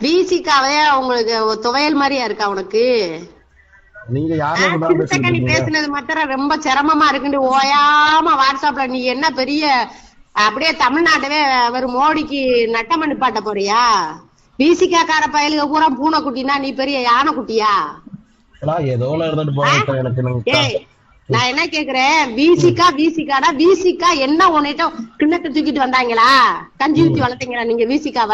பிசிக்காவே உங்களுக்கு துவையல் மாதிரியா இருக்கா உனக்கு? நீங்க யாரோ கூட சிறுத்தைக்கண்ணி பேசுறீங்க பேசுனது மாத்திரம் ரொம்ப சிரமமா இருக்குன்னு ஓயாம வாட்ஸ்அப்ல நீ என்ன பெரிய அப்படியே தமிழ்நாட்டவே ஒரு மோடிக்கு நட்டம் அனுப்பாட்ட போறியா? பிசிக்கா கார பயலுக பூரா பூனை குட்டினா நீ பெரிய யானை குட்டியா? நான் ஏதோ எனக்கு நான் என்ன கேக்குறேன்? விசிகா விசிகாடா விசிகா என்ன உன்னிட்ட கிண்ணத்தை தூக்கிட்டு வந்தாங்களா? கஞ்சி ஊத்தி வளர்த்தீங்களா நீங்க விசிகாவ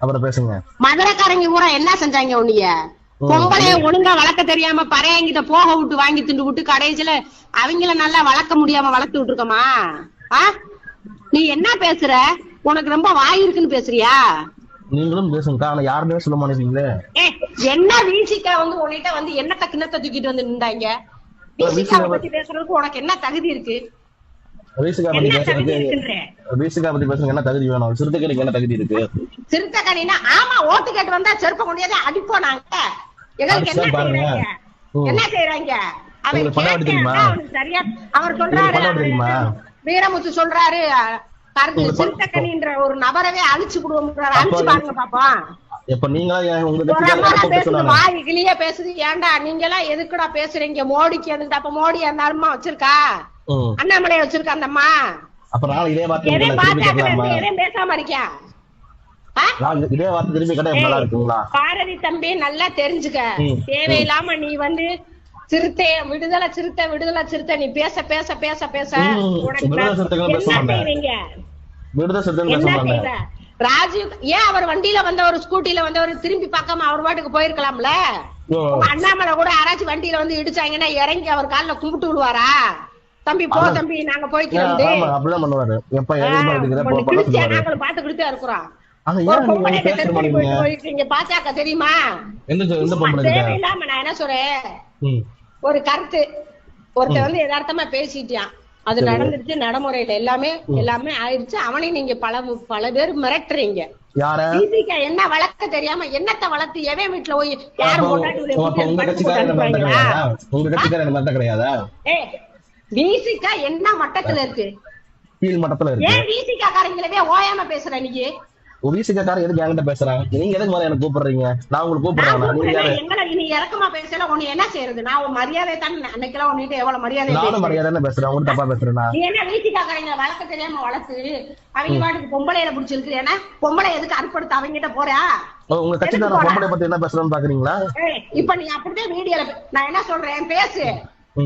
அப்புறம் பேசுங்க. மதுரைக்காரங்க பூரா என்ன செஞ்சாங்க உன்னைய? பொம்பளைய ஒழுங்கா வளர்க்க தெரியாம பறையங்கிட்ட போக விட்டு வாங்கி திண்டு விட்டு கடைசியில அவங்கள நல்லா வளர்க்க முடியாம வளர்த்து விட்டுருக்கமா? ஆ? நீ என்ன பேசுற? உனக்கு ரொம்ப வாய் இருக்குன்னு பேசுறியா? நீங்களும் பேசுங்க ஆனா யாருமே சொல்ல மாட்டேங்கிறீங்களே. ஏ என்ன வீசிக்கா வந்து உன்கிட்ட வந்து என்னத்த கிண்ணத்தை தூக்கிட்டு வந்து நின்றாங்க? வீசிக்காவை பத்தி பேசுறதுக்கு உனக்கு என்ன தகுதி இருக்கு? வீசுகா பத்தி பேசுறதுக்கு வீசுகா பத்தி பேசுறதுக்கு என்ன தகுதி வேணும்? சிறுத்தைகளுக்கு என்ன தகுதி இருக்கு? சிறுத்தை கணினா ஆமா ஓட்டு கேட்டு வந்தா செருப்ப முடியாது அடிப்போம் நாங்க. எங்களுக்கு என்ன பாருங்க. என்ன செய்யறாங்க தெரியுமா? அவனுக்கு சரியா? அவர் சொல்றாரு தெரியுமா? வீரமுத்து சொல்றாரு படம் சிறுத்தைக்கணின்ற ஒரு நபரவே அழிச்சு விடுவோம்ன்றாரு அழிச்சு பாருங்க பாப்போம். இப்ப நீங்களா உங்க பேசுது சொன்னாங்க? வாய் கிளியே பேசுது. ஏன்டா நீங்க எல்லாம் எதுக்குடா பேசுறீங்க? மோடிக்கு எதுக்கு அப்ப மோடி அந்த வச்சிருக்கா? ம். அண்ணாமலை வச்சிருக்கா அந்த அம்மா அப்ப நான் இதே வார்த்தை பேசாம இருக்கியா? இதே வார்த்தை திரும்பி கேட்டா நல்லா இருக்குங்களா? பாரதி தம்பி நல்லா தெரிஞ்சுக்க. தேவையில்லாம நீ வந்து சிறுத்தை விடுதலை சிறுத்தை விடுதலை சிறுத்தை நீ பேச பேச பேச பேச. உனக்கு ராஜீவ் ஏன் அவர் வண்டியில வந்தவர் ஸ்கூட்டில வந்தவர் திரும்பி பார்க்காம அவர் பாட்டுக்கு போயிருக்கலாம்ல? அண்ணாமலை கூட யாராச்சும் வண்டியில வந்து இடிச்சாங்கன்னா இறங்கி அவர் கால்ல கும்பிட்டு விடுவாரா? தம்பி போ. தம்பி நாங்க போய்க்கிறோம் பண்ணுவாரு. எப்ப சொல்லுவாரு நாங்களும் பாத்து கொடுத்தே இருக்கிறோம். ஆனா ஒரு ஏன் பொம்பளை நீங்க பேச திருப்பி மாட்டீங்க? போயிட்டு போயிருக்கீங்க பாத்தாக்க தெரியுமா? தேவையில்லாம நான் என்ன சொல்றேன். ஒரு கருத்து. ஒருத்தன் வந்து யதார்த்தமா பேசிட்டான். அது சரி. நடந்துருச்சு நடைமுறையில எல்லாமே எல்லாமே ஆயிடுச்சு. அவனையும் நீங்க பல பல பேர் மிரட்டுறீங்க. என்ன வளர்க்க தெரியாம என்னத்த வளர்த்து எவன் வீட்டுல போய் யாரு? அப்போ பிசிகா என்ன மட்டத்துல இருக்கு? கீழ் மட்டத்துல இருக்கு. ஏன் பிசிகா காரங்களவே ஓயாம பேசுற நீ வீசுக்காரன் எதுக்கு என்கிட்ட பேசுறாங்க? நீங்க எதுக்கு மேல எனக்கு கூப்பிடுறீங்க? நான் உங்களுக்கு கூப்பிடுறேன்? நீங்க எங்களை நீ இறக்கமா பேசல உன்னை என்ன செய்யறது? நான் உன் மரியாதை தான் அன்னைக்கெல்லாம் உன்கிட்ட எவ்வளவு மரியாதை நானும். மரியாதை பேசுறேன். உங்களுக்கு தப்பா பேசுறேனா? நீ என்ன வீட்டுக்காரங்க வளர்க்க தெரியாம வளர்த்து அவங்க பாட்டுக்கு பொம்பளையில பிடிச்சிருக்கு ஏன்னா பொம்பளை எதுக்கு அற்படுத்த அவங்கிட்ட போறா? உங்க கட்சிக்காரன் பொம்பளை பத்தி என்ன பேசுறோம்னு பாக்குறீங்களா? இப்ப நீ அப்படிதான் வீடியோல நான் என்ன சொல்றேன்? பேசு.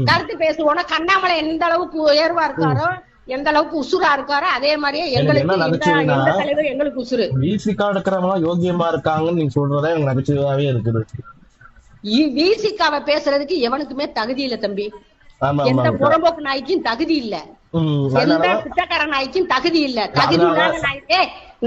கருத்து பேசு உனக்கு அண்ணாமலை எந்த அளவுக்கு உயர்வா இருக்காரோ எந்த அளவுக்கு உசுரா இருக்காரோ அதே மாதிரியே எங்களுக்கு எங்களுக்கு உசுரு வீசிக்கா எடுக்கிறவங்க யோகியமா இருக்காங்கன்னு நீங்க சொல்றதே எனக்கு நகைச்சுவையாவே இருக்குது. விசிகாவை பேசுறதுக்கு எவனுக்குமே தகுதி இல்ல தம்பி. எந்த புறம்போக்கு நாய்க்கும் தகுதி இல்ல. எந்த பிச்சைக்கார நாய்க்கும் தகுதி இல்ல. தகுதி இல்லாத நாய்க்கே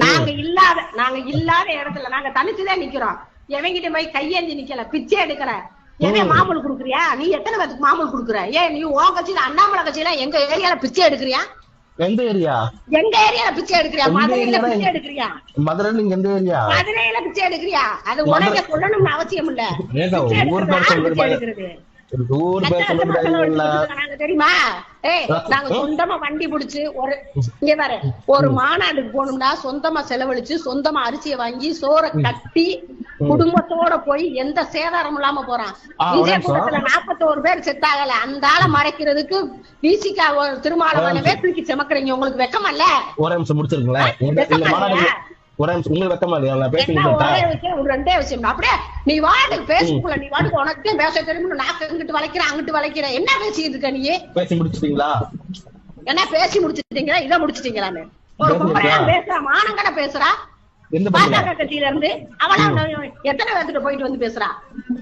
நாங்க இல்லாத நாங்க இல்லாத இடத்துல நாங்க தனிச்சுதான் நிக்கிறோம். எவங்கிட்ட போய் கையேந்தி நிக்கல பிச்சை எடுக்கல எவன் மாமூல் குடுக்குறியா? நீ எத்தனை பேத்துக்கு மாமூல் குடுக்குற? ஏன் நீ உன் கட்சியில அண்ணாமலை கட்சியில எங்க ஏரியால பிச்சை எடுக்கிறியா? எந்த ஏரியா? எங்க ஏரியால பிச்சை எடுக்கிறியா? மதுரையில பிச்சை எடுக்கிறியா? மதுரை நீங்க எந்த ஏரியா? மதுரையில பிச்சை எடுக்கிறியா? அது உனக்கு சொல்லணும்னு அவசியம் இல்ல. ஏங்க, தெரியுமா? ஏய் நாங்க சொந்தமா வண்டி புடிச்சு ஒரு இங்க பாரு ஒரு மாநாடுக்கு போகணும்னா சொந்தமா செலவழிச்சு சொந்தமா அரிசியை வாங்கி சோறை கட்டி குடும்பத்தோட போய் எந்த சேதாரம் இல்லாம போறான். விஜய. கூட்டத்துல நாற்பத்தோரு பேர் செத்தாகல அந்த ஆளை மறைக்கிறதுக்கு பிசிகா திருமாவளவனவே தூக்கி சுமக்குறீங்க. உங்களுக்கு வெக்கமல்ல ஒரே நிமிஷம் முடிச்சிருக்கீங்களா ஒரே நிமிஷம் உங்களுக்கு வெக்கமா இல்லையா? நான் பேசி என்ன முடிச்சிட்டா? ஒரே விஷயம் ஒரு ரெண்டே விஷயம் அப்படியே நீ வாட்டுக்கு பேசுக்குள்ள நீ வாட்டுக்கு உனக்கு பேச தெரியும் நாக்கு இங்கிட்டு வளைக்கிற அங்கிட்டு வளைக்கிற என்ன பேசிட்டு இருக்க நீ? பேசி முடிச்சிட்டீங்களா? என்ன பேசி முடிச்சிட்டீங்களா? இதை முடிச்சிட்டீங்களான்னு ஒரு? பேசுறா மானங்கட பேசுறா. பாஜக கட்சியில இருந்து அவளா எத்தனை பேர்த்துட்டு போயிட்டு வந்து பேசுறா?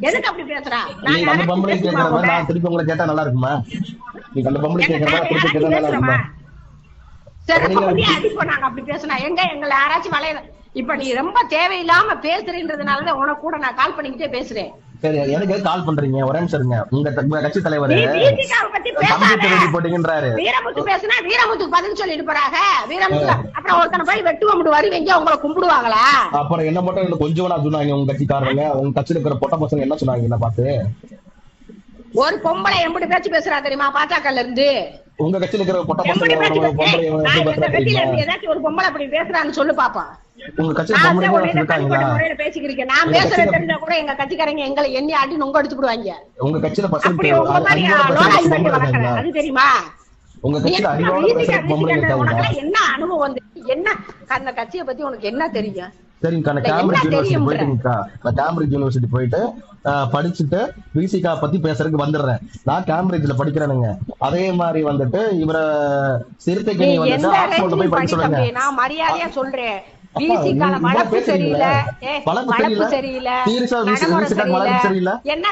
எதுக்கு அப்படி பேசுறா? நான் திருப்பி உங்களை கேட்டா நல்லா இருக்குமா? நீங்க அந்த பொம்பளை திருப்பி கேட்டா நல்லா? இருக்குமா? சரி நாங்க அப்படி பேசுனா. எங்க எங்களை யாராச்சும் வளைய இப்ப நீ ரொம்ப தேவையில்லாம பேசுறீன்றதுனாலதான் உனக்கு கூட நான் கால் பண்ணிக்கிட்டே பேசுறேன். சரி எனக்கு கால் பண்றீங்க? ஒரே நிமிஷம் உங்க கட்சி தலைவர் போட்டீங்கன்றாரு. வீரமுத்து பேசுனா வீரமுத்துக்கு பதில் சொல்லிட்டு போறாங்க வீரமுத்து அப்புறம் ஒருத்தனை போய் வெட்டுவம் வருவீங்க உங்களை கும்பிடுவாங்களா? அப்புறம் என்ன மட்டும் கொஞ்சம் சொன்னாங்க. உங்க கட்சிக்காரங்க உங்க கட்சியில இருக்கிற பொட்ட பசங்க என்ன சொன்னாங்க என்ன பார்த்து? ஒரு பொம்பளை எம்பிட்டு பேச்சு பேசுறா தெரியுமா? பாஜகல இருந்து. உங்க கட்சியில இருக்கிற பொட்ட பொம்பளை ஏதாச்சும் ஒரு பொம்பளை அப்படி பேசுறான்னு சொல்லு பாப்பா உங்க கட்சியில பேசிக்கிறேன் நான் பேசுறது தெரிஞ்சா கூட எங்க கட்சிக்காரங்க எங்களை எண்ணி ஆட்டி நொங்க அடிச்சு போடுவாங்க உங்க கட்சியில பசங்க அது தெரியுமா? உங்க கட்சியில என்ன அனுபவம் வந்து? என்ன? அந்த கட்சியை பத்தி உனக்கு என்ன தெரியும்? சரிங்கக்கா நான் கேம்பிரிட்ஜ் யூனிவர்சிட்டி? போயிட்டுங்கக்கா நான் கேம்பிரிட்ஜ் யூனிவர்சிட்டி போயிட்டு படிச்சுட்டு பிசிகா பத்தி பேசுறதுக்கு வந்துடுறேன். நான் கேம்பிரிட்ஜ்ல படிக்கிறேனுங்க. அதே மாதிரி வந்துட்டு இவர சிறுத்தை நீ கனி எந்த வந்துட்டு ஆக்ஸ்போர்ட்ல போய் படிக்க படி சொல்லுங்க. நான் மரியாதையா சொல்றேன். என்ன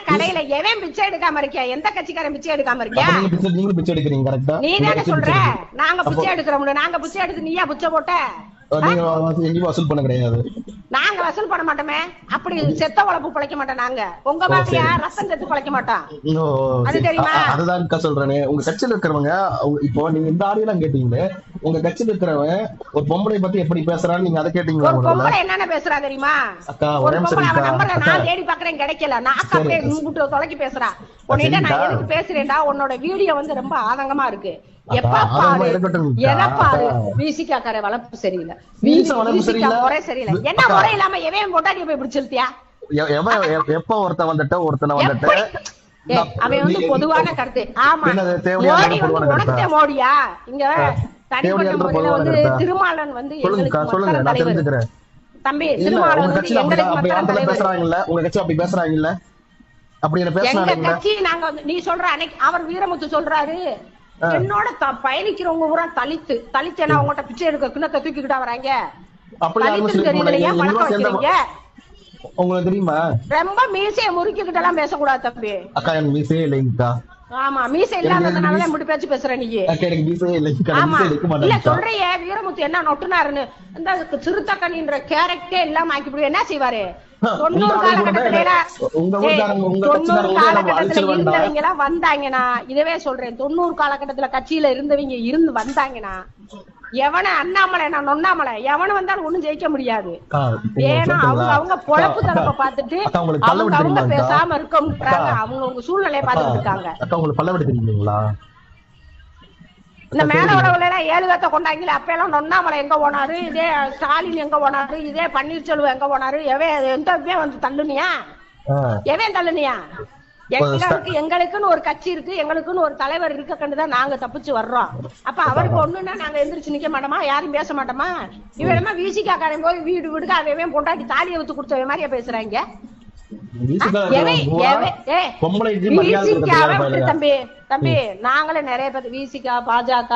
கடையில? எவன் பிச்சை எடுக்காம இருக்கியா? எந்த கட்சிக்காரன் பிச்சை எடுக்காம இருக்கியா? நீங்க பிச்சை எடுக்கிறீங்க கரெக்டா நீ தானே சொல்ற? நாங்க பிச்சை எடுக்கிறோம்னு நாங்க பிச்சை எடுத்து நீயா பிச்சை போட்ட? நீங்க வசூல் பண்ண கிடையாது. நாங்க வசூல் பண்ண மாட்டோமே. அப்படி செத்த உழப்பு பிழைக்க மாட்டோம் நாங்க. உங்க மாதிரியா ரத்தம் செத்து பிழைக்க மாட்டோம். அது. தெரியுமா? அதுதான்க்கா சொல்றேனே. உங்க கட்சியில இருக்கிறவங்க இப்போ நீங்க இந்த ஆடியெல்லாம் கேட்டீங்களே உங்க கட்சியில இருக்கிறவன் ஒரு பொம்பளை பத்தி எப்படி பேசுறான்னு நீங்க அதை கேட்டீங்களா ஒரு பொம்பளை என்னென்ன பேசுறா தெரியுமா? அக்கா, ஒரு அக்கா. நான் தேடி பாக்குறேன் கிடைக்கல. நான் சரி. அப்படியே முன்கூட்டு தொலைக்கி பேசுறா. உன்கிட்ட நான். எதுக்கு பேசுறேன்டா? உன்னோட வீடியோ வந்து ரொம்ப ஆதங்கமா இருக்கு. அக்கா, எப்ப பாரு. எதை பாரு? அக்கா. விசிகா கரை வளர்ப்பு சரியில்லை. சரியில்லை. முறை சரியில்லை. என்ன. முறை இல்லாம எவன் பொட்டாட்டிய போய் பிடிச்சிருத்தியா எ- எவன் எ- எப்ப வந்துட்டு ஒருத்தனை வந்துட்டு? அவன் வந்து பொதுவான கருத்து. ஆமா. மோடி வந்து? மோடியா? இங்க தனிப்பட்ட முறையில வந்து? திருமாலன் வந்து எங்களுக்கு தம்பி திருமாவளவன் வந்து எங்களுக்கு பேசுறாங்கல்ல? உங்க கட்சி அப்படி பேசுறாங்கல்ல? அப்படி என்ன எங்க கட்சி நாங்க வந்து நீ சொல்ற அன்னைக்கு அவர் வீரமுத்து சொல்றாரு. என்னோட பயணிக்கிறவங்க பூரா தலித்து. தலித்து என்ன அவங்ககிட்ட பிச்சை எடுக்க கிண்ணத்தை தூக்கிக்கிட்டா வராங்க? உங்களுக்கு தெரியுமா? ரொம்ப மீசைய முறுக்கிக்கிட்டு எல்லாம் பேசக்கூடாது தம்பி. அக்கா எனக்கு மீசே இல்லைங்கக்கா. ஆமா மீசை இல்லாததுனாலதான் இப்படி பேச்சு பேசுற நீ. ஆமா. இல்ல சொல்றியே வீரமுத்து என்ன நொட்டுனாருன்னு. இந்த சிறுத்தக்கணின்ற கேரக்டே எல்லாம் ஆக்கி என்ன செய்வாரு? தொண்ணூறு காலகட்டத்துல. இருந்தவங்க எல்லாம் வந்தாங்கன்னா இதவே சொல்றேன் தொண்ணூறு காலகட்டத்துல கட்சியில இருந்தவங்க இருந்து வந்தாங்கன்னா எவன அண்ணாமலை நான் நொண்ணாமலை எவன வந்தாலும் ஒண்ணும் ஜெயிக்க முடியாது ஏன்னா அவங்க? அவங்க பொழப்பு தரப்ப உங்களுக்கு அவங்க அவங்க? பேசாம இருக்கோம்ன்றாங்க. அவங்க உங்க சூழ்நிலையை பார்த்துட்டு இருக்காங்க அக்கா உங்களுக்கு பல்லவடி தெரியுங்களா இந்த மேல எல்லாம் ஏழு பேத்த கொண்டாங்கல அப்ப எல்லாம் நொண்ணாமலை எங்க போனாரு இதே ஸ்டாலின் எங்க போனாரு இதே பன்னீர்செல்வம் எங்க போனாரு எவன் எந்த வந்து தள்ளுனியா. எவன் தள்ளுனியா எங்களுக்கு எங்களுக்குன்னு ஒரு கட்சி இருக்கு எங்களுக்குன்னு ஒரு தலைவர் இருக்க கண்டுதான் நாங்க தப்பிச்சு வர்றோம். அப்ப அவருக்கு ஒண்ணுன்னா நாங்க எந்திரிச்சு நிக்க மாட்டோமா? யாரும் பேச மாட்டோமா? இவன் வீசிக்கா காரன் போய் வீடு வீடுக்கு அவன் பொண்டாட்டி தாலியை வித்து கொடுத்த மாதிரியா பேசுறாங்க. தம்பி தம்பி நாங்களே நிறைய பேர் விசிகா பாஜக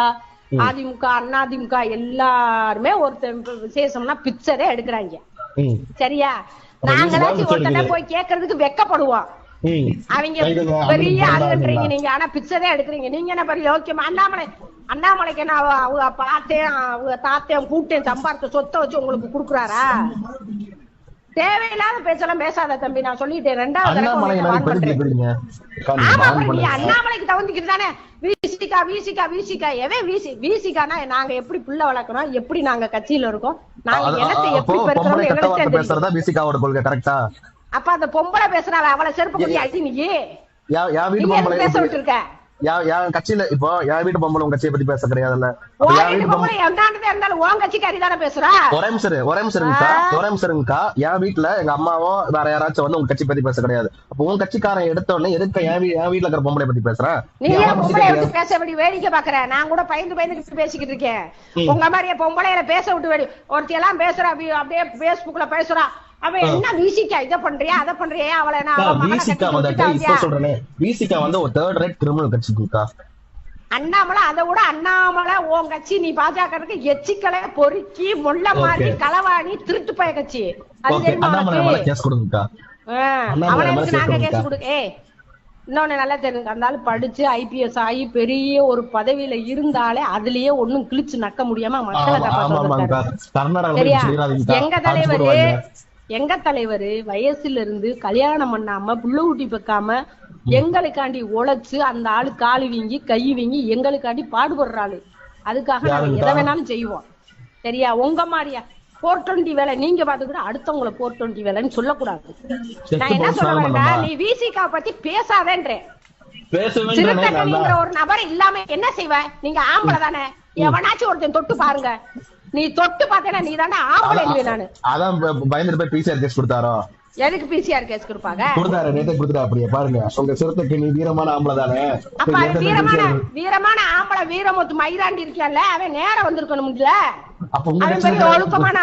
அதிமுக அதிமுக எல்லாருமே ஒருத்தன் விசேஷம்னா பிக்சரே எடுக்கிறாங்க. சரியா? அப்ப நாங்க VCK ஏதாச்சும் ஒருத்தனை. போய் கேட்கறதுக்கு வெக்கப்படுவோம். அவங்க பெரிய ஆளுன்றீங்க? நீங்க ஆனா பிக்சரே எடுக்கிறீங்க. நீங்க என்ன பெரிய யோக்கியமா? அண்ணாமலை அண்ணாமலைக்கு என்ன அவ- அவங்க பார்த்தேன் அவங்க தாத்தேன் கூட்டேன் சம்பாரிச்ச சொத்தை வச்சு உங்களுக்கு குடுக்குறாரா? தேவையில்லாத பேச்செல்லாம் பேசாத தம்பி நான் சொல்லிட்டேன். ரெண்டாவது ஆமா நீ. அண்ணாமலைக்கு தகுந்திக்கிட்டு தானே? வீசிக்கா வீசிக்கா வீசிக்கா. எவன் வீசி வீசிக்கானா நாங்க எப்படி புள்ள வளர்க்கறோம் எப்படி நாங்க கட்சியில இருக்கோம்? நாங்க அப்போ எப்படி பெருக்கிறோம் எங்களுக்கு பேசுறதா பிசிகாவோட கொள்கை கரெக்டா அப்ப அந்த பொம்பளை பேசுறாள் அவளை செருப்பு குத்தி அடி நீ. யா யா வீட்டு பொம்பளை பேச விட்டுருக்க யா கட்சியில இப்போ யா வீட்டு பொம்பளை உங்க கட்சியை பத்தி பேச கிடையாதுல்ல. பொம்பளை பொம்பளை ஒரே நிமிஷம் ஒரே நிமிஷம் இருங்கக்கா ஆ. ஒரே நிமிஷம் இருங்கக்கா என் வீட்டுல எங்க அம்மாவோ வேற யாராச்சும் வந்து உங்க கட்சி பத்தி பேச கிடையாது. அப்போ உன் கட்சிக்காரன் எடுத்த உடனே எதுக்கு என் என் வீட்டுல இருக்கிற பொம்பளை பத்தி பேசுறேன் நீ நீ ஏன் அவன் பத்தி பொம்பளைய கேட்கறியா? விட்டு பேச எப்படி வேடிக்கை பாக்குற. நான் கூட பயந்து பயந்து பேசிக்கிட்டு இருக்கேன். உங்க மாதிரியே பொம்பளையில பேச விட்டு வேடி ஒருத்தி எல்லாம் பேசுறா அப்படி- அப்படியே பேஸ்புக்ல பேசுறா. அவன் என்ன வீசிக்கா இத பண்றியா அதை பண்றியா? அவளை நான் விசிகா வந்துட்டு இப்ப. சொல்றேனே. விசிகா வந்து ஒரு தேர்ட் ரேட் கிரிமினல் கட்சிக்குக்கா அண்ணாமலை அதை விட அண்ணாமலை உன் கட்சி நீ பாஜக எச்சிக்கலை பொறுக்கி முள்ள மாதிரி. களவாணி திருட்டு பய கட்சி. அது ஓகே தெரியுமா அண்ணாமலை மேல உனக்கு? கேஸ் கொடுங்கக்கா ஆ, அண்ணாமலை அவனை மேல எதுக்கு நாங்க கேஸ். கொடுக்க? ஏய் இன்னொன்னு நல்லா தெரியுங்க அந்த ஆளு படிச்சு ஐபிஎஸ் ஆகி பெரிய ஒரு பதவியில இருந்தாலே அதுலயே ஒண்ணும் கிழிச்சு நக்க முடியாம மக்களை சரியா? எங்க தலைவரு எங்க தலைவரு வயசுல இருந்து கல்யாணம் பண்ணாம புள்ள ஊட்டி வைக்காம எங்களுக்காண்டி உழைச்சு அந்த ஆளு காலு வீங்கி கை வீங்கி எங்களுக்காண்டி பாடுபடுற ஆளு அதுக்காக நாங்க? எதை வேணாலும் செய்வோம். சரியா? உங்க மாதிரியா? போர் டுவெண்டி வேலை நீங்க பாத்துக்கிட்டு அடுத்தவங்கள போர் டுவெண்டி வேலைன்னு சொல்லக்கூடாது. நான் என்ன சொல்ல? நீ விசிகா பத்தி பேசாதேன்றேன் நான் ஒரு நபர் இல்லாம என்ன செய்வ? நீங்க ஆம்பளை தானே. எவனாச்சும் ஒருத்தன் தொட்டு பாருங்க. நீ தொட்டு பார்த்தேன்னா நீ தானே ஆம்பளை இல்லையே நானு. அதான் பயந்துட்டு போய் பிசிஆர் கேஸ் கொடுத்தாரோ? எதுக்கு பிசிஆர் கேஸ் கொடுப்பாங்க? கொடுத்தாரு நேத்தே கொடுத்துட்டா அப்படியே பாருங்க. உங்க சிறுத்தைக்கு நீ வீரமான ஆம்பளை தானே? அப்ப வீரமான வீரமான ஆம்பளை வீரமுத்து மயிராண்டி இருக்கான்ல அவன் நேரம் அப்ப அவன் கட்சியில பெரிய ஒழுக்கமான.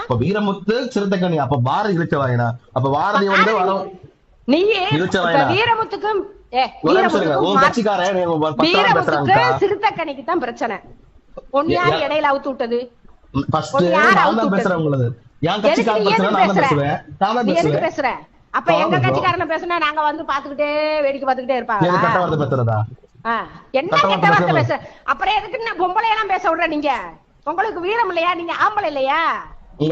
அப்ப வீரமுத்து சிறுத்தைக்கணி அப்ப பாரதி இழுச்சவாயினா அப்ப பாரதி வந்து வரும். நீ? வீரமுத்துக்கும் வீரமுத்துக்கும் சிறுத்தக்கணிக்கு தான் பிரச்சனை. யார் ஏ- இடையில அவுத்து விட்டது? பேசுறேன் என் கட்சிக்காரன் பேசுறேன்? அப்ப எங்க. கட்சிக்காரன பேசுனா நாங்க வந்து பாத்துக்கிட்டே வேடிக்கை பாத்துக்கிட்டே இருப்பாங்க என்ன கட்ட வார்த்தை அப்புறம் எதுக்கு நான் பொம்பளை எல்லாம் பேச விடுற நீங்க? உங்களுக்கு வீரம் இல்லையா? நீங்க ஆம்பளை இல்லையா?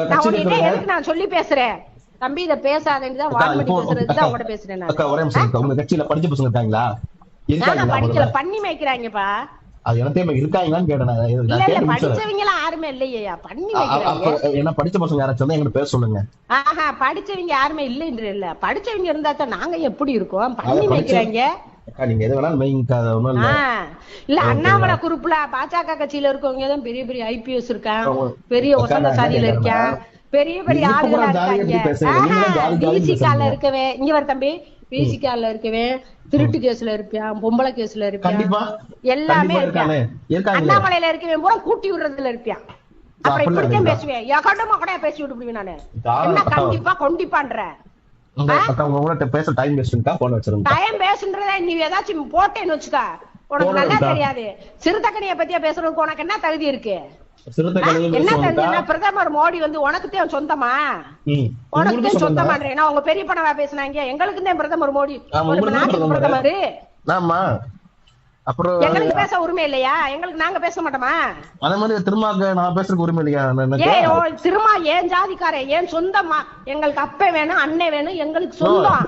நான் உங்ககிட்ட எதுக்கு நான் சொல்லி பேசுறேன்? தம்பி இத பேசாதேன்னு தான் அக்கா, வான் பண்ணி இப்போ- பேசுறது அக்கா, தான் உங்ககிட்ட பேசுறேன் நான். ஒரே நிமிஷம் இருக்கா உங்க கட்சியில படிச்ச பசங்க இருக்காங்களா? நான் படிக்கல? பண்ணி மேய்க்கிறாங்கப்பா. அது எனக்கு இருக்காங்களான்னு கேட்டேன். படிச்சவங்க எல்லாம் யாருமே இல்லையா. பண்ணி என்ன படிச்ச பசங்க யாராச்சும் என்கிட்ட பேச சொல்லுங்க. ஆஹா படிச்சவங்க யாருமே இல்லைன்ற இல்ல. படிச்சவங்க இருந்தா தான் நாங்க எப்படி இருக்கோம்? பண்ணி அக்கா நீங்க எது வேணாலும் மெயிங்க அது ஒண்ணும் இல்ல. இல்ல? அண்ணாமலை குரூப்ல பாஜக கட்சியில இருக்கவங்க தான் பெரிய பெரிய ஐபிஎஸ் இருக்கான். பெரிய ஒசந்த சாதியில இருக்கான். பெரிய பெரிய ஆளுகளா ஜாலின்னு பிசிகால. இருக்கவே இங்க வர தம்பி பிசிகால இருக்கவே திருட்டு கேஸ்ல இருப்பான் பொம்பளை கேஸ்ல இருப்பான் எல்லாமே இருப்பான் அண்ணாமலையில இருக்கவே பூரா கூட்டி விடுறதுல இருப்பான் அப்புறம் இப்படித்தான்? பேசுவேன் எகடமா கூட பேசி விட்டுருவேன் நானு. என்ன கண்டிப்பா கொண்டிப்பான்ற. பேச டைம் போன் பேசுன்றத நீ ஏதாச்சும் போட்டேன்னு வச்சுக்க. உனக்கு நல்லா. தெரியாது. சிறுத்தக்கனிய பத்தியா பேசுறதுக்கு உனக்கு என்ன தகுதி இருக்கு? என்ன பிரதமர் மோடி வந்து உனக்கு சொந்தமா. உனக்கு சொந்தம் உங்க பெரிய பணவா பேசுனாங்க. எங்களுக்கு தான் பிரதமர் மோடி. பிரதமர். ஆமா. அப்புறம் எங்களுக்கு பேச உரிமை இல்லையா? எங்களுக்கு நாங்க பேச மாட்டோமா? அதே மாதிரி திரும்ப நான் பேசுறதுக்கு உரிமை இல்லையா? திருமா ஏன் ஜாதிக்காரன் ஏன் சொந்தமா? எங்களுக்கு அப்பே வேணும் அண்ணன் வேணும் எங்களுக்கு சொந்தம்.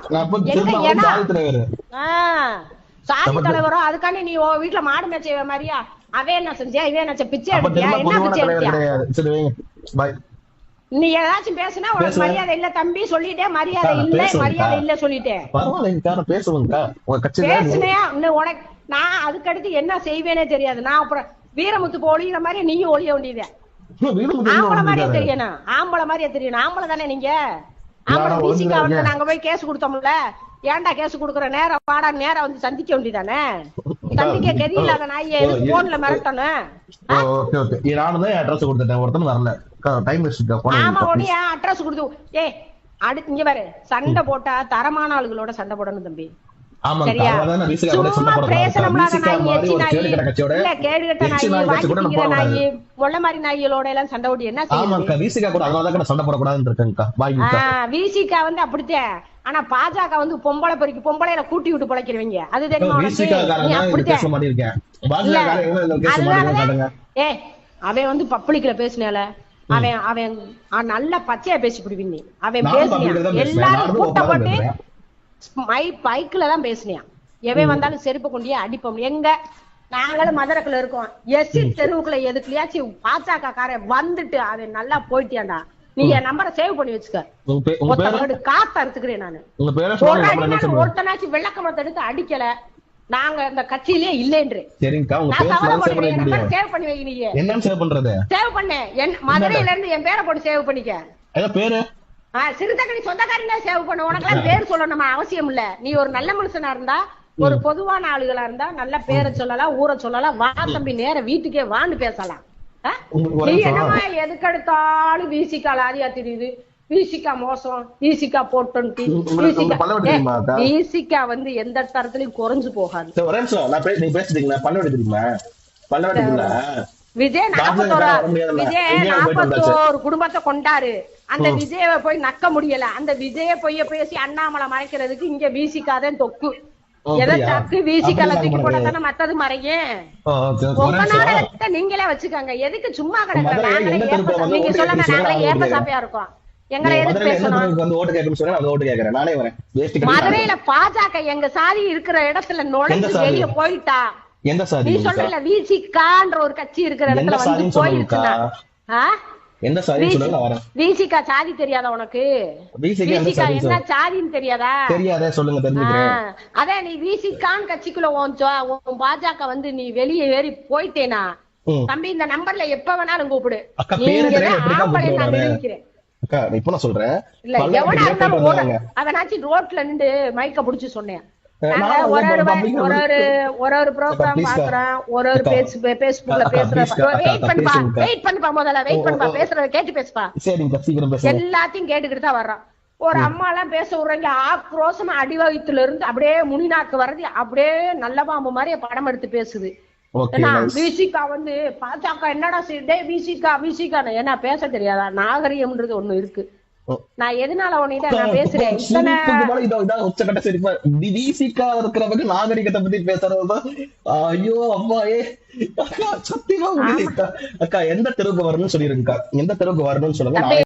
சாதி தலைவரோ அதுக்காண்டி நீ வீட்டுல மாடு மேய்ச்ச மாதிரியா? அவன் என்ன செஞ்சியா இவன் என்ன? பிச்சை எடுத்தியா என்ன பிச்சை எடுத்தியா நீ ஏதாச்சும் பேசுனா உனக்கு. மரியாதை இல்ல தம்பி சொல்லிட்டேன் மரியாதை இல்ல. மரியாதை இல்ல சொல்லிட்டேன் இன்னும் உனக்கு நான் அதுக்கடுத்து என்ன செய்வேனே தெரியாது. நான் அப்புறம் வீரமுத்து ஒழிகிற மாதிரி நீயும் ஒழிய வேண்டியது. ஆம்பளை மாதிரியே. தெரியணும். ஆம்பளை மாதிரியே தெரியணும். ஆம்பளை தானே நீங்க? ஆம்பளை பிசிக்கு வந்து. நாங்க போய் கேஸ் கொடுத்தோம்ல. ஏன்டா கேஸ் கொடுக்குற? நேரம் வாடா நேரம் வந்து சந்திக்க வேண்டியதானே? சந்திக்க கெதியில்லாத நாய் போன்ல மிரட்டணும் ஓ, ஓகே ஓகே. இ- நானும் தான் அட்ரஸ் கொடுத்துட்டேன். ஒருத்தன் வரல. டைம் வேஸ்ட் ஆமா அட்ரஸ் கொடுத்து ஏ அடுத்து இங்க பாரு சண்டை போட்டா தரமான ஆளுகளோட சண்டை போடணும் தம்பி. சண்டை போட்டு என்ன சண்டை போடக்கூடாதுன்னு இருக்கேங்கக்கா விசிகா வந்து அப்படித்தான் ஆனா பாஜக வந்து பொம்பளை பொறுக்கி பொம்பளையில கூட்டி விட்டு பிழைக்கிறவங்க. அது தெரியுமா ஏ அவன் வந்து பப்ளிக்ல பேசினால அவன் அவன் நல்ல பச்சையா பேசி பிடிவிங்க அவன் பேசுவேன். எல்லாரும் நானும் கூட்ட open ஆ தான் போட்டு பேசுறேன். மை பைக்ல தான் பேசினியான் எவன் வந்தாலும் செருப்பு கொண்டே அடிப்போம். எங்க? நாங்களும் மதுரக்குள்ள இருக்கோம். எஸ்சி தெருவுக்குள்ள எதுக்குலயாச்சும் பாஜக காரன் வந்துட்டு அவன் நல்லா போயிட்டியாண்டா? நீ என் நம்பரை சேவ் பண்ணி வச்சுக்க. காத்து அறுத்துக்கிறேன் நானு. ஒருத்தனாச்சும் விளக்கமத்தை எடுத்து அடிக்கல. நாங்க இந்த கட்சியிலே இல்லைன்றேன். சரிங்கக்கா உங்க பேர் சேவ் பண்ணி வைக்க நீங்க என்னன்னு சேவ் பண்றது? சேவ் பண்ணேன் என் மதுரையில இருந்து என் பேரை போட்டு சேவ் பண்ணிக்க. பேரு? ஆ, சிறுதக்கணி சொந்தக்காரங்க சேவ் பண்ண. உனக்கெல்லாம் பேர் சொல்லணுமா? அவசியம் இல்ல. நீ ஒரு நல்ல மனுஷனா இருந்தா ஒரு பொதுவான ஆளுகளா இருந்தா நல்ல பேரை சொல்லலாம் ஊரை சொல்லலாம் வா தம்பி நேர வீட்டுக்கே வான்னு பேசலாம். நீ. என்னமா எதுக்கெடுத்தாலும் வீசிக்கா லாரியா தெரியுது வீசிக்கா மோசம் வீசிக்கா அக்கா? வீசிக்கா வந்து எந்த தரத்துலயும் குறைஞ்சு போகாது. விஜய் நாற்பத்தோரு. விஜய். நாற்பத்தோரு குடும்பத்தை கொண்டாரு அந்த விஜயவை போய் நக்க முடியல அந்த விஜய பொய்ய பேசி அண்ணாமலை மறைக்கிறதுக்கு இங்க வீசிக்காதேன் தொக்கு எதை? தக்கு வீசிக்கால தூக்கி போட பண்ணுறது? தானே மத்தது. உங்க. நாடகத்தை நீங்களே வச்சுக்கோங்க எதுக்கு சும்மா கிடக்குற நீங்க சொல்லுங்க நாங்களே ஏப்ப சாப்பியா இருக்கோம் எங்களை எதுக்கு பேசணும் மதுரையில பாஜக எங்க சாதி இருக்கிற இடத்துல நுழைஞ்சு? வெளிய போயிட்டா எந்த சாதி நீ? சொல்றல விசிகான்ற ஒரு கட்சி இருக்கிற இடத்துல வந்து? ஆ? எந்த சாதி சொல்லுங்க வரேன். விசிகா சாதி தெரியாதா உனக்கு? விசிகா என்ன சாதின்னு தெரியாதா? தெரியாதே சொல்லுங்க தெரிஞ்சுக்கிறேன். ஆ, அதான் நீ விசிகான் கட்சிக்குள்ள உன் பாஜக வந்து நீ வெளியே ஏறி போயிட்டேனா. தம்பி இந்த நம்பர்ல எப்ப வேணாலும் கூப்பிடு. அக்கா, இப்ப நான் சொல்றேன். அவனாச்சும் ரோட்ல நின்று மைக்க புடிச்சு சொன்னேன். ஒரு ஒரு ஒரு ஒரு ஒரு ஒரு ப்ரோக்ராம். பாக்குறேன். ஒரு ஒரு. பேஸ் பேஸ்புக்ல அக்கா, பேசுற please அக்கா, வெயிட் பண்ணுப்பா. வெயிட் பண்ணுப்பா முதல்ல வெயிட் பண்ணுப்பா. பேசுறத கேட்டு பேசுப்பா. எல்லாத்தையும் கேட்டுக்கிட்டு தான் வர்றான். ஒரு அம்மா எல்லாம் பேச விடுறாங்க. ஆக்ரோஷமா அடிவயத்துல இருந்து அப்படியே முனிநாக்கு வர்றது அப்படியே நல்ல பாம்பு மாதிரி படம் எடுத்து பேசுது. ஏன்னா விசிகா வந்து பாஜக என்னடா செய்யுதே? விசிகா விசிகா என்ன பேச தெரியாதா? நாகரிகம்ன்றது ஒண்ணு இருக்கு. நான் எதனால உன்னிட்ட நான் பேசுறேன்? இத்தனை உச்சகட்ட சிரிப்பா. விசிக்கா இருக்கிறவங்க நாகரிகத்தை பத்தி பேசுறதுதான் ஐயோ அம்மா ஏ. அக்கா சத்தியமா அக்கா எந்த தெருவுக்கு வரணும்னு சொல்லிருக்கா எந்த தெருவுக்கு வரணும்னு சொல்லுங்க